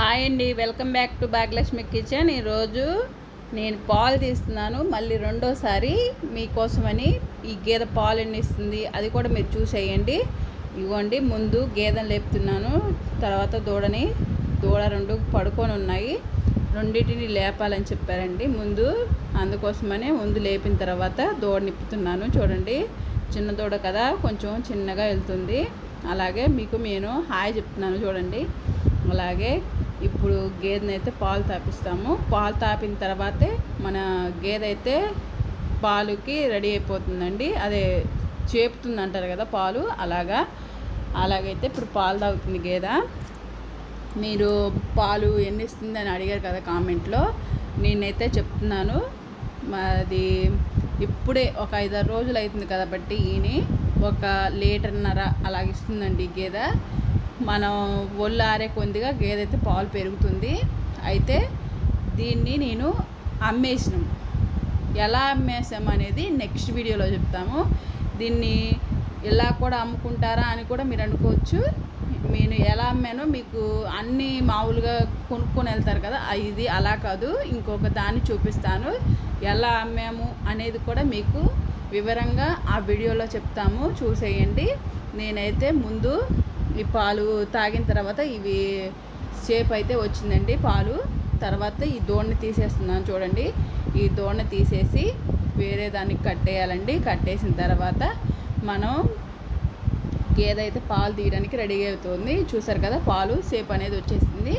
Hi అండి welcome back to Bhagyalakshmi kitchen. ఈరోజు నేను పాలు తీస్తున్నాను. మళ్ళీ రెండోసారి మీకోసమని ఈ గేదె పాలు ఎన్ని ఇస్తుంది అది కూడా మీరు చూసేయండి. ఇవ్వండి ముందు గేదెను లేపుతున్నాను. తర్వాత దూడని దూడ రెండు పడుకొని ఉన్నాయి. రెండింటిని లేపాలని చెప్పారండి. ముందు అందుకోసమనే ముందు లేపిన తర్వాత దూడ నిప్పుతున్నాను చూడండి చిన్న దూడ కదా కొంచెం చిన్నగా వెళ్తుంది. అలాగే మీకు నేను హాయ్ చెప్తున్నాను చూడండి. అలాగే ఇప్పుడు గేదెని అయితే పాలు తాపిస్తాము. పాలు తాపిన తర్వాతే మన గేదె అయితే పాలుకి రెడీ అయిపోతుందండి. అదే చేపుతుంది అంటారు కదా పాలు. అలాగా. అలాగైతే ఇప్పుడు పాలు తాగుతుంది గేదె. మీరు పాలు ఎన్ని ఇస్తుంది అని అడిగారు కదా కామెంట్లో. నేనైతే చెప్తున్నాను. మాది ఇప్పుడే ఒక ఐదారు రోజులు అవుతుంది కాబట్టి ఈయన. ఒక లీటర్న్నర అలాగ ఇస్తుందండి ఈ గేదె. మనం ఒళ్ళు ఆరే కొద్దిగా గేదె అయితే పాలు పెరుగుతుంది. అయితే దీన్ని నేను అమ్మేసినాం. ఎలా అమ్మేసాం అనేది నెక్స్ట్ వీడియోలో చెప్తాము. దీన్ని ఇలా కూడా అమ్ముకుంటారా అని కూడా మీరు అనుకోవచ్చు. నేను ఎలా అమ్మానో మీకు అన్నీ మామూలుగా కొనుక్కొని వెళ్తారు కదా ఇది అలా కాదు. ఇంకొక దాన్ని చూపిస్తాను. ఎలా అమ్మాము అనేది కూడా మీకు వివరంగా ఆ వీడియోలో చెప్తాము. చూసేయండి. నేనైతే ముందు ఈ పాలు తాగిన తర్వాత ఇవి షేప్ అయితే వచ్చిందండి పాలు. తర్వాత ఈ దోణ్ణి తీసేస్తున్నాను చూడండి. ఈ దోణ్ణి తీసేసి వేరే దానికి కట్టేయాలండి కట్టేసిన తర్వాత మనం గేదె అయితే పాలు తీయడానికి రెడీ అవుతుంది చూసారు కదా పాలు సేపు అనేది వచ్చేసింది.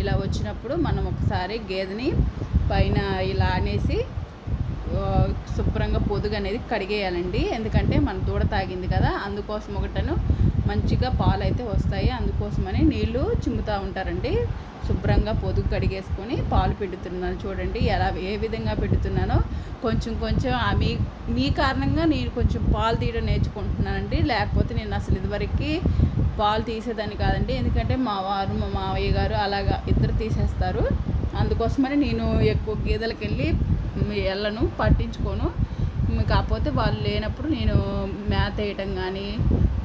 ఇలా వచ్చినప్పుడు మనం ఒకసారి గేదెని పైన ఇలా అనేసి శుభ్రంగా పొదుగు అనేది కడిగేయాలండి. ఎందుకంటే మన దూడ తాగింది కదా అందుకోసం ఒకటను మంచిగా పాలు అయితే వస్తాయి. అందుకోసమని నీళ్ళు చిమ్ముతూ ఉంటారండి. శుభ్రంగా పొదుగు కడిగేసుకొని పాలు పెడుతున్నాను చూడండి ఎలా ఏ విధంగా పెడుతున్నానో. కొంచెం కొంచెం మీ మీ కారణంగా నేను కొంచెం పాలు తీయడం నేర్చుకుంటున్నానండి. లేకపోతే నేను అసలు ఇదివరకు పాలు తీసేదాన్ని కాదండి. ఎందుకంటే మా వారు మా మావయ్య గారు అలాగా ఇద్దరు తీసేస్తారు. అందుకోసమని నేను ఎక్కువ గీదలకు వెళ్ళి వెళ్ళను పట్టించుకోను. కాకపోతే వాళ్ళు లేనప్పుడు నేను మేత వేయటం కానీ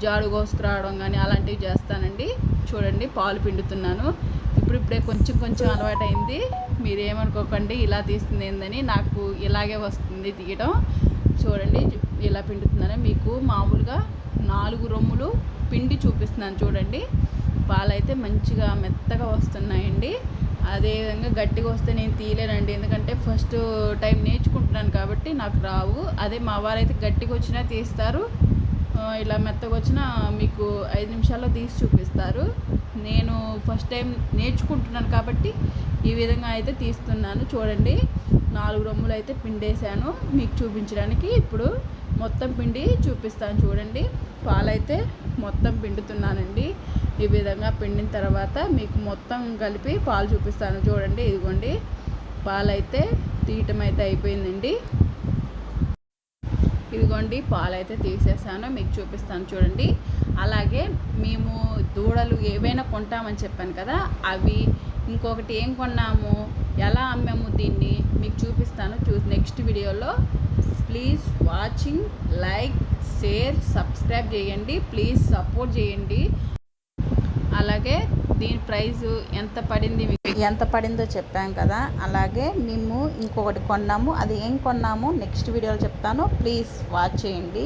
జాడు కోసుకురావడం కానీ అలాంటివి చేస్తానండి. చూడండి పాలు పిండుతున్నాను. ఇప్పుడిప్పుడే కొంచెం కొంచెం అలవాటైంది. మీరేమనుకోకండి ఇలా తీస్తుంది ఏందని నాకు ఇలాగే వస్తుంది తీయడం చూడండి ఇలా పిండుతున్నాను. మీకు మామూలుగా నాలుగు రొమ్ములు పిండి చూపిస్తున్నాను చూడండి. పాలైతే మంచిగా మెత్తగా వస్తున్నాయండి. అదేవిధంగా గట్టిగా వస్తే నేను తీయలేనండి. ఎందుకంటే ఫస్ట్ టైం నేర్చుకుంటున్నాను కాబట్టి నాకు రావు. అదే మా వారైతే గట్టిగా వచ్చినా తీస్తారు. ఇలా మెత్తగా వచ్చిన మీకు ఐదు నిమిషాల్లో తీసి చూపిస్తారు. నేను ఫస్ట్ టైం నేర్చుకుంటున్నాను కాబట్టి ఈ విధంగా అయితే తీస్తున్నాను. చూడండి నాలుగు రొమ్ములు అయితే పిండేశాను మీకు చూపించడానికి. ఇప్పుడు మొత్తం పిండి చూపిస్తాను చూడండి. పాలైతే మొత్తం పిండుతున్నానండి. ఈ విధంగా పిండిన తర్వాత మీకు మొత్తం కలిపి పాలు చూపిస్తాను చూడండి. ఇదిగోండి పాలైతే తీయటం అయితే అయిపోయిందండి. ఇదిగోండి పాలు అయితే తీసేసాను మీకు చూపిస్తాను చూడండి. అలాగే మేము దూడలు ఏవైనా కొంటామని చెప్పాను కదా అవి ఇంకొకటి ఏం కొన్నాము ఎలా అమ్మాము దీన్ని మీకు చూపిస్తాను చూ నెక్స్ట్ వీడియోలో. Please watching like share subscribe చేయండి ప్లీజ్ సపోర్ట్ చేయండి. అలాగే దీని ప్రైస్ ఎంత పడింది ఎంత పడిందో చెప్పాం కదా. అలాగే మేము ఇంకొకటి కొన్నాము. అది ఏం కొన్నాము? నెక్స్ట్ వీడియోలో చెప్తాను. ప్లీజ్ వాచ్ చేయండి.